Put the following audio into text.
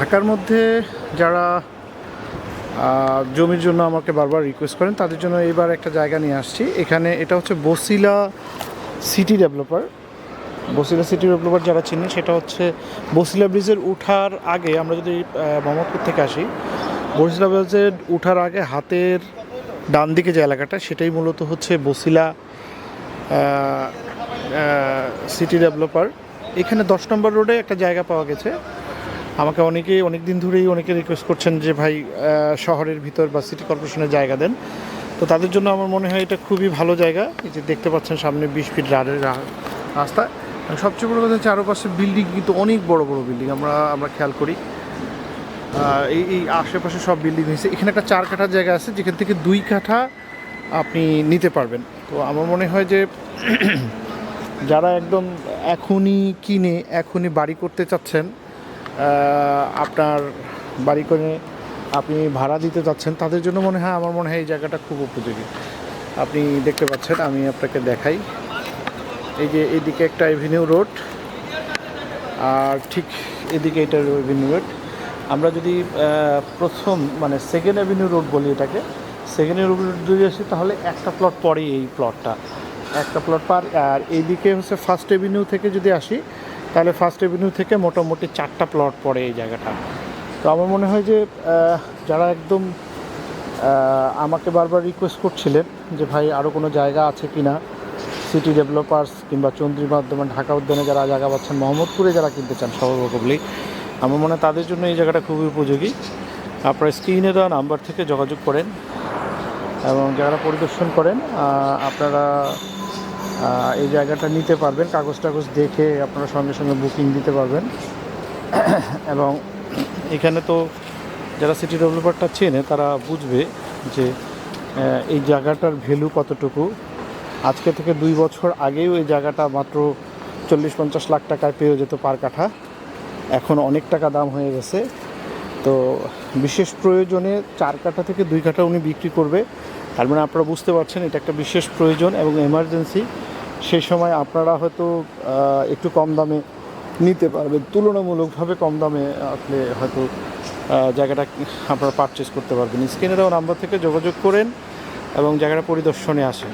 ঢাকার মধ্যে যারা জমির জন্য আমাকে বারবার রিকোয়েস্ট করেন, তাদের জন্য এবার একটা জায়গা নিয়ে আসছি। এখানে এটা হচ্ছে Basila city developer Basila city developer যারা চিনি সেটা হচ্ছে বসিলা ব্রিজের উঠার আগে, আমরা যদি মোহাম্মদপুর থেকে আসি, বসিলা ব্রিজের উঠার আগে হাতের ডান দিকে যে এলাকাটা, সেটাই মূলত হচ্ছে বসিলা সিটি ডেভেলপার এখানে দশ নম্বর রোডে একটা জায়গা পাওয়া গেছে। আমাকে অনেকেই অনেক দিন ধরেই অনেকে রিকোয়েস্ট করছেন যে ভাই শহরের ভিতর বা সিটি কর্পোরেশনের জায়গা দেন। তো তাদের জন্য আমার মনে হয় এটা খুবই ভালো জায়গা। এই যে দেখতে পাচ্ছেন সামনে বিশ ফিট রাডের রাস্তা। সবচেয়ে বড় কথা হচ্ছে চারপাশে বিল্ডিং কিন্তু অনেক বড় বড় বিল্ডিং আমরা আমরা খেয়াল করি। এই এই আশেপাশে সব বিল্ডিং হয়েছে। এখানে একটা চার কাঠার জায়গা আছে, যেখান থেকে দুই কাঠা আপনি নিতে পারবেন। তো আমার মনে হয় যে যারা একদম এখনই কিনে, এখনই বাড়ি করতে চাচ্ছেন আপনার বাড়ি করে আপনি ভাড়া দিতে চাচ্ছেন তাদের জন্য মনে হয় আমার মনে হয় এই জায়গাটা খুব উপযোগী। আপনি দেখতে পাচ্ছেন, আমি আপনাকে দেখাই। এই যে এদিকে একটা এভিনিউ রোড আর ঠিক এদিকে এটা এভিনিউ রোড আমরা যদি প্রথম মানে সেকেন্ড অ্যাভিনিউ রোড বলি এটাকে সেকেন্ড রোড যদি আসি, তাহলে একটা প্লট পরেই এই প্লটটা একটা প্লট পার, আর এইদিকে হচ্ছে ফার্স্ট এভিনিউ থেকে যদি আসি তাহলে ফার্স্ট এভিনিউ থেকে মোটামুটি চারটা প্লট পড়ে এই জায়গাটা। তো আমার মনে হয় যে যারা একদম আমাকে বারবার রিকোয়েস্ট করছিলেন যে, ভাই আরও কোনো জায়গা আছে কি না সিটি ডেভেলপার্স কিংবা চন্দ্রী মাধ্যমে ঢাকা উদ্যানে যারা জায়গা পাচ্ছেন, মোহাম্মদপুরে যারা কিনতে চান সর্বপ্রকমলি আমার মনে হয় তাদের জন্য এই জায়গাটা খুবই উপযোগী। আপনারা স্ক্রিনে দেওয়া নাম্বার থেকে যোগাযোগ করেন এবং যারা পরিদর্শন করেন আপনারা এই জায়গাটা নিতে পারবেন। কাগজ টাগজ দেখে আপনারা সঙ্গে সঙ্গে বুকিং দিতে পারবেন। এবং এখানে তো যারা সিটি ডেভেলপারটা চেনে, তারা বুঝবে যে এই জায়গাটার ভ্যালু কতটুকু। আজকে থেকে দুই বছর আগেও এই জায়গাটা মাত্র চল্লিশ পঞ্চাশ লাখ টাকায় পেয়ে যেত পার কাঠা। এখন অনেক টাকা দাম হয়ে গেছে। তো বিশেষ প্রয়োজনে চার কাঠা থেকে দুই কাঠা উনি বিক্রি করবে। তার মানে আপনারা বুঝতে পারছেন, এটা একটা বিশেষ প্রয়োজন এবং এমার্জেন্সি সেই সময় আপনারা হয়তো একটু কম দামে নিতে পারবেন। তুলনামূলকভাবে কম দামে আপনি হয়তো জায়গাটা আপনারা পারচেস করতে পারবেন। স্ক্রিনে দেওয়া নাম্বার থেকে যোগাযোগ করেন এবং জায়গাটা পরিদর্শনে আসেন।